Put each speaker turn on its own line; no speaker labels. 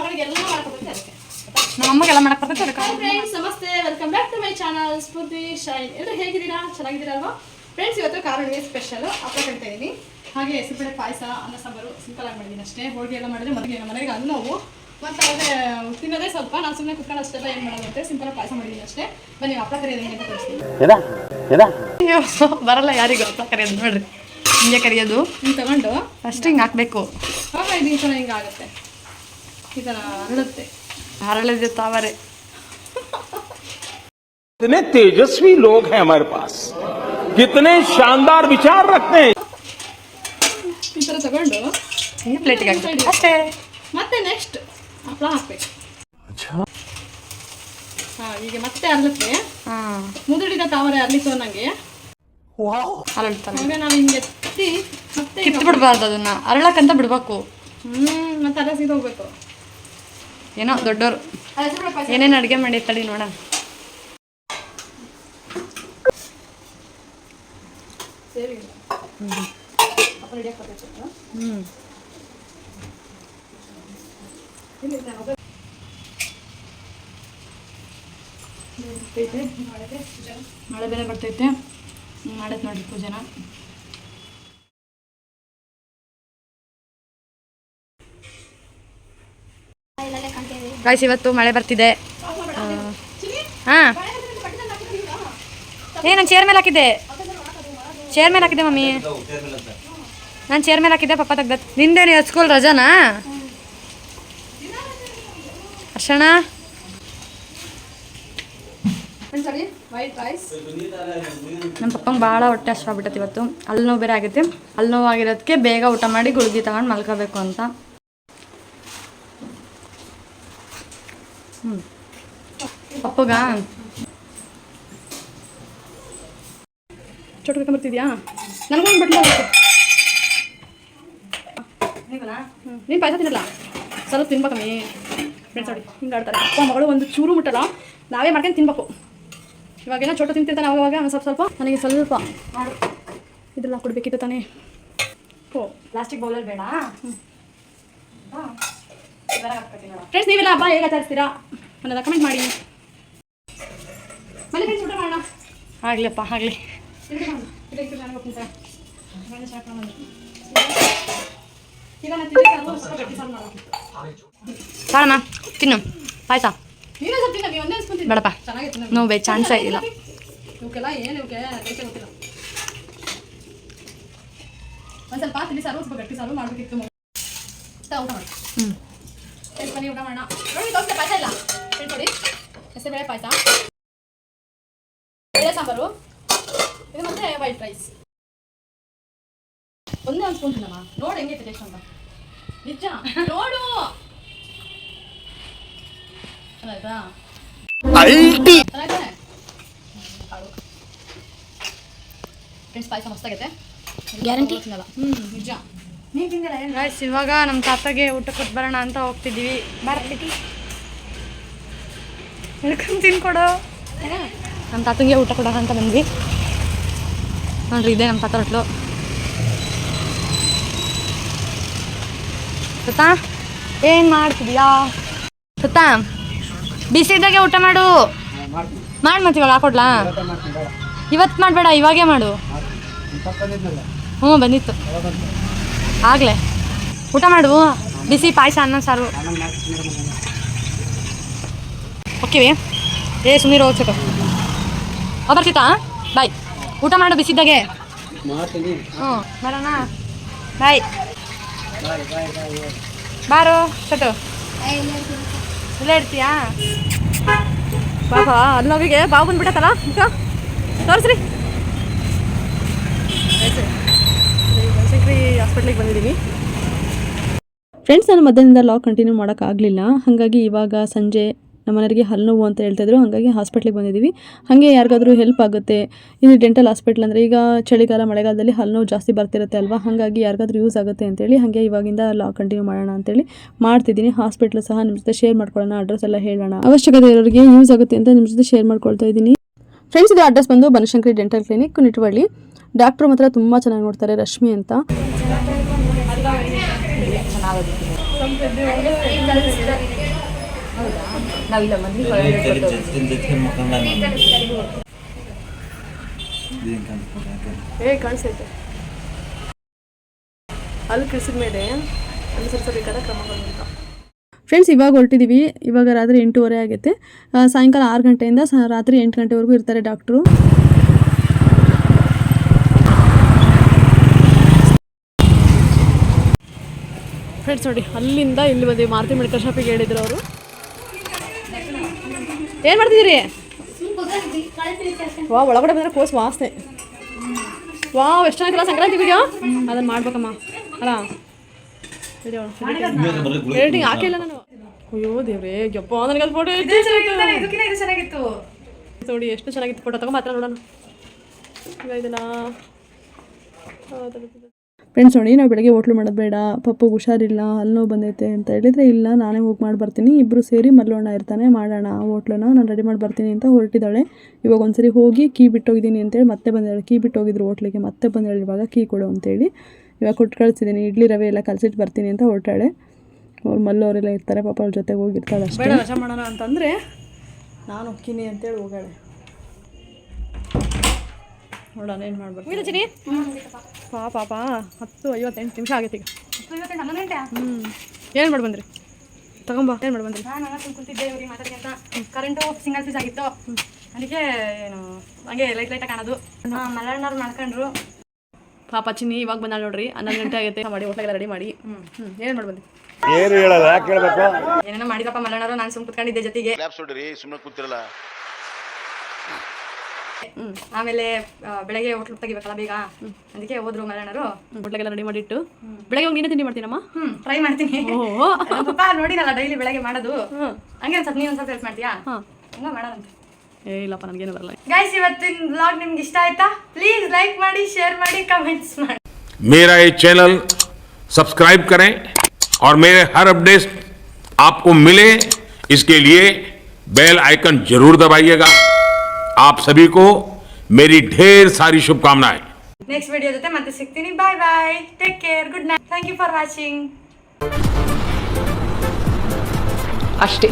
ಮಗಳಿಗೆ ಎಲ್ಲ ಮಾಡ್ಕೊಬೇಕು ಅದಕ್ಕೆ.
ನಮ್ಮ ಅಮ್ಮಗೆಲ್ಲ ಮಾಡಕ್ ಬರ್ತೈತೆ ಅದಕ್ಕೆ.
Friends namaste welcome back to my channel Spoorthi shine ಎಲ್ಲರೂ ಹೇಗಿದ್ದೀರಾ? ಚೆನ್ನಾಗಿದ್ದೀರಲ್ವಾ? ಫ್ರೆಂಡ್ಸ್ ಇವತ್ತು ಕಾರಣಿಗೆ ಸ್ಪೆಷಲ್ ಹಪ್ಪಳ ಕಟ್ತಾ ಇದ್ದೀನಿ ಹಾಗೆ ಹೆಸರುಬೇಳೆ ಪಾಯಸ ಅನ್ನ ಸಾಂಬಾರು ಸಿಂಪಲ್ ಆಗಿ ಮಾಡಿದ್ದೀನಿ ಅಷ್ಟೇ. ಹೋಳಿಗೆ ಎಲ್ಲ ಮಾಡಿದ್ರೆ ಮದುವೆ ನಮ್ಮ ಮನೆಗೆ ಅನ್ನ ನೋವು ಮತ್ತು ಅದೇ ತಿನ್ನೋದೇ ಸ್ವಲ್ಪ. ನಾನು ಸುಮ್ಮನೆ ಕುತ್ಕೊಂಡು ಅಷ್ಟೆಲ್ಲ ಏನು ಮಾಡೋದಂತೆ ಸಿಂಪಲ್ ಪಾಯಸ ಮಾಡಿದ್ದೀನಿ ಅಷ್ಟೇ. ಬನ್ನಿ ಹಪ್ಪಳ ಕರಿಯೋದು ಹೆಂಗೆ ತೋರಿಸ್ತೀನಿ.
ಅಯ್ಯೋ, ಬರಲ್ಲ ಯಾರಿಗೂ ಅಪ್ಪ ಕರಿಯೋದು ನೋಡ್ರಿ. ಹಿಂಗೆ ಕರೆಯೋದು.
ಹಿಂಗೆ ತಗೊಂಡು.
ಫಸ್ಟ್ ಹಿಂಗೆ ಹಾಕ್ಬೇಕು.
ಹಾಂ ಇದು ಈ ಥರ ಹಿಂಗೆ ಆಗುತ್ತೆ. ಈ ಥರ ಹರಡುತ್ತೆ
ಹರಳಿದೆ ತಾವರೆ
कितने तेजस्वी लोग हैं हमारे पास कितने शानदार विचार रखते हैं
ಈ ಥರ ತಗೊಂಡು
ಹಿಂಗೆ ಪ್ಲೇಟಿಗೆ ಹಾಕ್ಬೇಕು ಅಷ್ಟೇ
ಮತ್ತೆ ನೆಕ್ಸ್ಟ್ ಹಪ್ಪಳ ಹಾಕ್ಬೇಕು ಹಾಂ ಈಗ ಮತ್ತೆ ಅರ್ಲಕ್ಕೆ
ಹಾಂ
ಮುದುಡಿದ ತಾವರೆ ಅರ್ಲಿತ್ತು ನನಗೆ
ಹರಳ್ತಾನೆ
ಆಗ ನಾವು ಹಿಂಗೆ ಎತ್ತಿ ಮತ್ತೆ
ಕಿತ್ತು ಬಿಡ್ಬಾರ್ದು ಅದನ್ನ ಅರಳಕ್ಕಂತ ಬಿಡ್ಬೇಕು
ಹ್ಞೂ ಮತ್ತೆ ಅದ ಸೀದ ಹೋಗ್ಬೇಕು
ಏನೋ ದೊಡ್ಡೋರು. ಏನೇನು ಅಡುಗೆ ಮಾಡಿರ್ತಾಳೆ ನೋಡೋಣ. ಮಳೆ ಬೇರೆ ಬರ್ತೈತೆ. ಮಾಡೈತೆ ನೋಡ್ರಿ ಪೂಜೆನ. ಗಾಯ್ಸ್ ಇವತ್ತು ಮಳೆ ಬರ್ತಿದೆ. ಹಾಂ ಏ, ನಾನು ಚೇರ್ ಮೇಲೆ ಹಾಕಿದ್ದೆ. ಚೇರ್ ಮೇಲೆ ಹಾಕಿದ್ದೆ, ಮಮ್ಮಿ. ನಾನು ಚೇರ್ ಮೇಲೆ ಹಾಕಿದ್ದೆ, ಪಪ್ಪ ತೆಗ್ದ ನಿಂದೇನು ಸ್ಕೂಲ್ ರಜಾನಾ?
ಅರ್ಷಣ
ನಮ್ಮ ಪಪ್ಪಂಗೆ ಭಾಳ ಹೊಟ್ಟೆ ಹಸ್ವಾಗ್ಬಿಟ್ಟೈತೆ ಇವತ್ತು. ಅಲ್ಲಿ ನೋವು ಬೇರೆ ಆಗೈತೆ. ಅಲ್ಲಿ ನೋವು ಆಗಿರೋದಕ್ಕೆ ಬೇಗ ಊಟ ಮಾಡಿ ಗುಳಿಗೆ ತಗೊಂಡು ಮಲ್ಕೋಬೇಕು ಅಂತ. ಪಪ್ಪಗ
ಚೊಟ್ಕ ಬರ್ತಿದ್ಯಾ? ನನಗೊಂದು ಬಟ್ಲು ನೀನು ಪಾಯಸ ತಿನ್ನಲ್ಲ? ಸ್ವಲ್ಪ ತಿನ್ಬೇಕಮ್ಮಿ ಫ್ರೆಂಡ್ಸ್ ನೋಡಿ ಹಿಂಗೆ ಆಡ್ತಾರೆ. ಅಪ್ಪ ಮಗಳು ಒಂದು ಚೂರು ಮುಟ್ಟಲ್ಲ. ನಾವೇ ಮಾಡ್ಕೊಂಡು ತಿನ್ಬೇಕು. ಇವಾಗೇನೋ ಚೋಟ ತಿಂತಿರ್ತಾನೆ ಅವಾಗ ಸ್ವಲ್ಪ ಸ್ವಲ್ಪ. ನನಗೆ ಸ್ವಲ್ಪ ಇದೆಲ್ಲ ಕೊಡಬೇಕಿತ್ತು ತಾನೇ. ಓ
ಪ್ಲಾಸ್ಟಿಕ್ ಬೌಲಲ್ಲಿ ಬೇಡ.
ಫ್ರೆಂಡ್ಸ್ ನೀವೆಲ್ಲ ಹಬ್ಬ ಹೇಗೆ ಆಚರಿಸ್ತೀರಾ? ನನ್ನ ಕಮೆಂಟ್ ಮಾಡಿ ಮನೆ ಫ್ರೆಂಡ್ಸ್ ಊಟ ಮಾಡೋಣ
ಆಗ್ಲಪ್ಪ ಆಗ್ಲಿ.
ಇಲ್ಲಿ ಮಾಡೋಣ. ಇಲ್ಲಿ ಇಟ್ಟು ನಾನು ಹೋಗ್ತೀನಿ ಸರ್. ಗಂಡ ಶಾಖ ನಾನು ತಿಂಡಿ ಸಾರು ಸ್ವಲ್ಪ ಗಟ್ಟಿ ಸಾರು ಮಾಡೋಣ.
ತಾಳಮ್ಮ ತಿನ್ನು. ಪಾಯಸ. ಬೇಡಪ್ಪ. ನೋವು ಬೇ ಚಾನ್ಸೇ ಇಲ್ಲ.
ಒಂದು ಸ್ವಲ್ಪ ತಿಳಿ ಸಾರು ಸ್ವಲ್ಪ ಗಟ್ಟಿ ಸಾರು ಮಾಡಬೇಕಿತ್ತು. ಊಟ ಮಾಡಿ
ಹ್ಞೂ
ಊಟ ಮಾಡೋಣ. ನೋಡಿ ದೋಸೆ ಪಾಯಸ ಇಲ್ಲ. ಹೇಳ್ಕೊಡಿ ಹೆಸರುಬೇಳೆ ಪಾಯಸ. ಬೇಳೆ ಇದು ಮತ್ತೆ ವೈಟ್ ರೈಸ್ ಒಂದೇ ಒಂದು ಸ್ಪೂನ್ ತಿನ್ನಮ್ಮ. ನೋಡು ಅಂತ. ನಿಜ? ನೋಡು!
ಇವಾಗ ನಮ್ಮ ತಾತಗೆ ಊಟ ಕೊಟ್ಟು ಬರೋಣ ಅಂತ ಹೋಗ್ತಿದೀವಿ ಬರ್ತಿ ತಿನ್ಕೊಡು. ನಮ್ಮ ತಾತಂಗೆ ಊಟ ಕೊಡೋಣ ಅಂತ ಬಂದ್ವಿ. ನೋಡ್ರಿ ಇದೆ ನಮ್ಮ ತಾತ ಹೋಟ್ಲು. ಸತಾ ಏನು ಮಾಡ್ತಿದ್ಯಾ? ಬಿಸಿ ಇದ್ದಾಗೆ ಊಟ ಮಾಡು. ಮಾಡಿ ಮತ್ತೆ ಇವಾಗ ಹಾಕೊಡ್ಲಾ ಇವತ್ತು ಮಾಡಬೇಡ, ಇವಾಗೇ ಮಾಡು. ಹ್ಞೂ, ಬಂದಿತ್ತು. ಆಗ್ಲೇ. ಊಟ ಮಾಡು. ಬಿಸಿ ಪಾಯಸ, ಅನ್ನ, ಸಾರು. ಓಕೆ, ಏ ಸುಮ್ಮನೆ ಹೋಗ್ಬೇಕು ಬರ್ತಿತ್ತಾ? ಬಾಯ್ ಊಟ ಮಾಡು ಬಿಸಿದ್ದಾಗೆ. ಹ್ಞೂ ಬರೋಣ ಬಾಯ್ ಬಾರು ಚಟು ಇಲ್ಲೇ ಇರ್ತೀಯಾ? ಬಾಬಾ ಅಲ್ಲೋಗಿಗೆ ಬಾವು ಬಂದ್ಬಿಟ್ಟತ್ತಲ್ಲ ಮುಖ ತೋರಿಸ್ರಿ. ಹಾಸ್ಪಿಟ್ಲಿಗೆ ಬಂದಿದ್ದೀನಿ.
ಫ್ರೆಂಡ್ಸ್ ನಾನು ಮಧ್ಯಾಹ್ನದಿಂದ ಲಾಗ್ ಕಂಟಿನ್ಯೂ ಮಾಡೋಕ್ಕಾಗಲಿಲ್ಲ. ಹಾಗಾಗಿ ಇವಾಗ ಸಂಜೆ ನಮ್ಮ ಮನೆಯವರಿಗೆ ಹಲ್ಲು ನೋವು ಅಂತ ಹೇಳ್ತಾಯಿದ್ರು ಹಾಗಾಗಿ ಹಾಸ್ಪಿಟ್ಲಿಗೆ ಬಂದಿದ್ದೀವಿ ಹಾಗೆ ಯಾರಿಗಾದರೂ ಹೆಲ್ಪ್ ಆಗುತ್ತೆ. ಇಲ್ಲಿ ಡೆಂಟಲ್ ಹಾಸ್ಪಿಟ್ಲ್ ಅಂದರೆ ಈಗ ಚಳಿಗಾಲ, ಮಳೆಗಾಲದಲ್ಲಿ ಹಲ್ಲು ನೋವು ಜಾಸ್ತಿ ಬರ್ತಿರುತ್ತೆ ಅಲ್ವಾ? ಹಾಗಾಗಿ ಯಾರಿಗಾದರೂ ಯೂಸ್ ಆಗುತ್ತೆ ಅಂತೇಳಿ ಹಾಗೆ ಇವಾಗಿಂದ ಲಾ ಕಂಟಿನ್ಯೂ ಮಾಡೋಣ ಅಂತೇಳಿ ಮಾಡ್ತಿದ್ದೀನಿ. ಹಾಸ್ಪಿಟ್ಲ್ ಸಹ ನಿಮ್ಮ ಜೊತೆ ಶೇರ್ ಮಾಡ್ಕೊಳ್ಳೋಣ ಅಡ್ರೆಸ್ ಎಲ್ಲ ಹೇಳೋಣ. ಅವಶ್ಯಕತೆ ಇರೋರಿಗೆ ಯೂಸ್ ಆಗುತ್ತೆ ಅಂತ ನಿಮ್ಮ ಜೊತೆ ಶೇರ್ ಮಾಡ್ಕೊಳ್ತಾ ಇದ್ದೀನಿ. ಫ್ರೆಂಡ್ಸ್ ಇದು ಅಡ್ರೆಸ್ ಬಂದು Banashankari dental clinic Nituvalli doctor ಮಾತ್ರ ತುಂಬ ಚೆನ್ನಾಗಿ ನೋಡ್ತಾರೆ ರಶ್ಮಿ ಅಂತ.
ನಾವಿಲ್ಲ ಮದ್ವೆ
ಏ ಕಾಣಿಸೈತೆ ಅಲ್ಲಿ ಕಳಿಸಿದ ಮೇಲೆ ಅನುಸರಿಸಬೇಕಾದ ಫ್ರೆಂಡ್ಸ್ ಇವಾಗ ಹೊರಟಿದ್ದೀವಿ ಇವಾಗ ರಾತ್ರಿ ಎಂಟೂವರೆ ಆಗುತ್ತೆ ಸಾಯಂಕಾಲ ಆರು ಗಂಟೆಯಿಂದ ರಾತ್ರಿ ಎಂಟು ಗಂಟೆವರೆಗೂ ಇರ್ತಾರೆ ಡಾಕ್ಟ್ರು ಫ್ರೆಂಡ್ಸ್ ನೋಡಿ ಅಲ್ಲಿಂದ ಇಲ್ಲಿ ಬಂದೀವಿ ಮಾರುತಿ ಮೆಡಿಕಲ್ ಶಾಪಿಗೆ ಹೇಳಿದ್ರು ಅವರು. ಏನು ಮಾಡ್ತಿದ್ದೀರಿ? ವಾ ಒಳಗಡೆ ಬಂದರೆ ಕೋಸ್ ವಾಸನೆ ವಾವ್ ಎಷ್ಟು ಚೆನ್ನಾಗಿಲ್ಲ ಸಂಕ್ರಾಂತಿ ವಿಡಿಯೋ ಅದನ್ನ ಮಾಡ್ಬೇಕಮ್ಮ. ಅಲ್ಲ ವಿಡಿಯೋ ಎಡಿಟಿಂಗ್ ಹಾಕಿಲ್ಲ ನಾನು. ಅಯ್ಯೋ ದೇವ್ರೇ ಯಪ್ಪ ನನಗೆ ಅದು ಫೋಟೋ
ಚೆನ್ನಾಗಿತ್ತು.
ನೋಡಿ ಎಷ್ಟು ಚೆನ್ನಾಗಿತ್ತು ಫೋಟೋ ತಗೊಂಡ್ ಮಾತ್ರ ನೋಡೋಣ. ಇದನ್ನ ಫ್ರೆಂಡ್ಸ್ ನೋಡಿ, ನಾವು ಬೆಳಗ್ಗೆ ಹೋಟ್ಲು ಮಾಡೋದು ಬೇಡ ಪಪ್ಪುಗೆ ಹುಷಾರಿಲ್ಲ, ಅಲ್ಲಿ ನೋವು ಬಂದೈತೆ ಅಂತ ಹೇಳಿದರೆ ಇಲ್ಲ, ನಾನೇ ಹೋಗಿ ಮಾಡಿ ಬರ್ತೀನಿ ಇಬ್ಬರು ಸೇರಿ ಮಲ್ಲೋಣ ಇರ್ತಾನೆ, ಮಾಡೋಣ ಆ ಹೋಟ್ಲನ್ನ, ನಾನು ರೆಡಿ ಮಾಡಿ ಬರ್ತೀನಿ ಅಂತ ಹೊರಟಿದ್ದಾಳೆ. ಇವಾಗ ಒಂದ್ಸರಿ ಹೋಗಿ ಕೀ ಬಿಟ್ಟೋಗಿದ್ದೀನಿ ಅಂತೇಳಿ ಮತ್ತೆ ಬಂದಿದ್ದಾಳೆ. ಕೀ ಬಿಟ್ಟು ಹೋಗಿದ್ರು ಹೋಟ್ಲಿಗೆ, ಮತ್ತೆ ಬಂದಿದ್ದಾಳೆ ಇವಾಗ ಕೀ ಕೊಡು ಅಂತೇಳಿ ಇವಾಗ ಕೊಟ್ಟು ಕಳಿಸಿದ್ದೀನಿ, ಇಡ್ಲಿ ರವೆ ಎಲ್ಲ ಕಲಸಿಟ್ಟು ಬರ್ತೀನಿ ಅಂತ ಹೊರಟಾಳೆ. ಅವ್ರು ಮಲ್ಲೋರೆಲ್ಲ ಇರ್ತಾರೆ, ಪಾಪ ಅವ್ರ ಜೊತೆಗೆ ಹೋಗಿರ್ತಾಳೆ ಅಷ್ಟೇ. ಮಾಡೋಣ ಅಂತಂದರೆ ನಾನು ಹೋಗ್ತೀನಿ ಅಂತೇಳಿ ಹೋಗಾಳೆ. ನೋಡೋಣ ಏನು ಮಾಡ್ಬೇಕು? ಪಾ ಪಾಪ ಹತ್ತು ಐವತ್ತೆಂಟು ನಿಮಿಷ ಆಗೈತೆ ಈಗ. ಹ್ಞೂ ಏನು ಮಾಡಿ ಬಂದ್ರಿ? ತಗೊಂಬಾ ಏನು ಮಾಡಿ ಬಂದ್ರಿ?
ನಾನು ಸುಮ್ ಕುಂತಿದ್ದೆ ಇವ್ರಿಗೆ ಮಾತಾಡ್ಕೊಂತ ಕರೆಂಟು ಸಿಂಗಲ್ ಫೀಸ್ ಆಗಿತ್ತು. ಅದಕ್ಕೆ ಏನು ಹಂಗೆ ಲೈಟ್ ಲೈಟಾಗಿ ಕಾಣೋದು. ಮಲ್ಲಣ್ಣವ್ರು ಮಾಡ್ಕೊಂಡ್ರು.
ಪಾಪ ಚಿನ್ನಿ ಇವಾಗ ಬಂದಾಳ ನೋಡ್ರಿ ಹನ್ನೊಂದು ಗಂಟೆ ಆಗೈತೆ. ಮಾಡಿ ಹೋಟ್ಲಾಗೆಲ್ಲ ರೆಡಿ ಮಾಡಿ. ಹ್ಞೂ ಹ್ಞೂ ಏನು ಮಾಡಿ ಬಂದ್ರಿ?
ಏನು ಹೇಳಲ್ಲ ಯಾಕೆ ಹೇಳ್ಬೇಕು
ಏನೇನೋ ಮಾಡಿದಪ್ಪ ಮಲೆನಾರು ನಾನು ಸುಮ್ ಕುತ್ಕೊಂಡಿದ್ದೆ ಜೊತೆಗೆ.
ಸುಮ್ಮನೆ ಕೂತಿರಲ್ಲ.
ಆಮೇಲೆ ಆ, ಬೆಳಗ್ಗೆ ಹೋಟ್ಲು ತೆಗಿಬೇಕಲ್ಲ ಬೇಗ ಅದಕ್ಕೆ ಹೋದ್ರು ಮಲೆನಾರು
ಹೋಟ್ಲಾಗೆಲ್ಲ ರೆಡಿ ಮಾಡಿಟ್ಟು ಬೆಳಗ್ಗೆ ಹೋಗಿ ನೀನೇ ತಿಂಡಿ ಮಾಡ್ತೀನಮ್ಮ
ಹ್ಮ್ ಟ್ರೈ ಮಾಡ್ತೀನಿ
ಓಹೋ
ನಮ್ಮ ಪಪ್ಪ ನೋಡಿನಲ್ಲ ಡೈಲಿ ಬೆಳಗ್ಗೆ ಮಾಡೋದು ಹಂಗೆ ಒಂದ್ ಸ್ವಲ್ಪ ನೀನು ಒಂದ್ ಸ್ವಲ್ಪ ಹೆಲ್ಪ್ ಮಾಡ್ತೀಯಾ
ಹಾಂ
ಹಂಗ ಮಾಡೋದಂತೆ
ಏ ಇಲ್ಲಪ್ಪ ನನಗೇನು ಬರಲ್ಲ
ಗೈಸ್ ಇವತ್ತಿನ ಬ್ಲಾಗ್ ನಿಮ್ಗೆ ಇಷ್ಟ ಆಯ್ತಾ ಪ್ಲೀಸ್ ಲೈಕ್ ಮಾಡಿ ಶೇರ್ ಮಾಡಿ ಕಮೆಂಟ್ಸ್ ಮಾಡಿ
मेरा ये चैनल सब्सक्राइब करें और मेरे हर अपडेट आपको मिले इसके लिए बेल आइकन जरूर दबाइएगा आप सभी को मेरी ढेर सारी शुभकामनाएं
ನೆಕ್ಸ್ಟ್ ವಿಡಿಯೋ ಜೊತೆ ಮತ್ತೆ ಸಿಗ್ತೀನಿ bye bye take care good night thank you for watching
ಅಷ್ಟೇ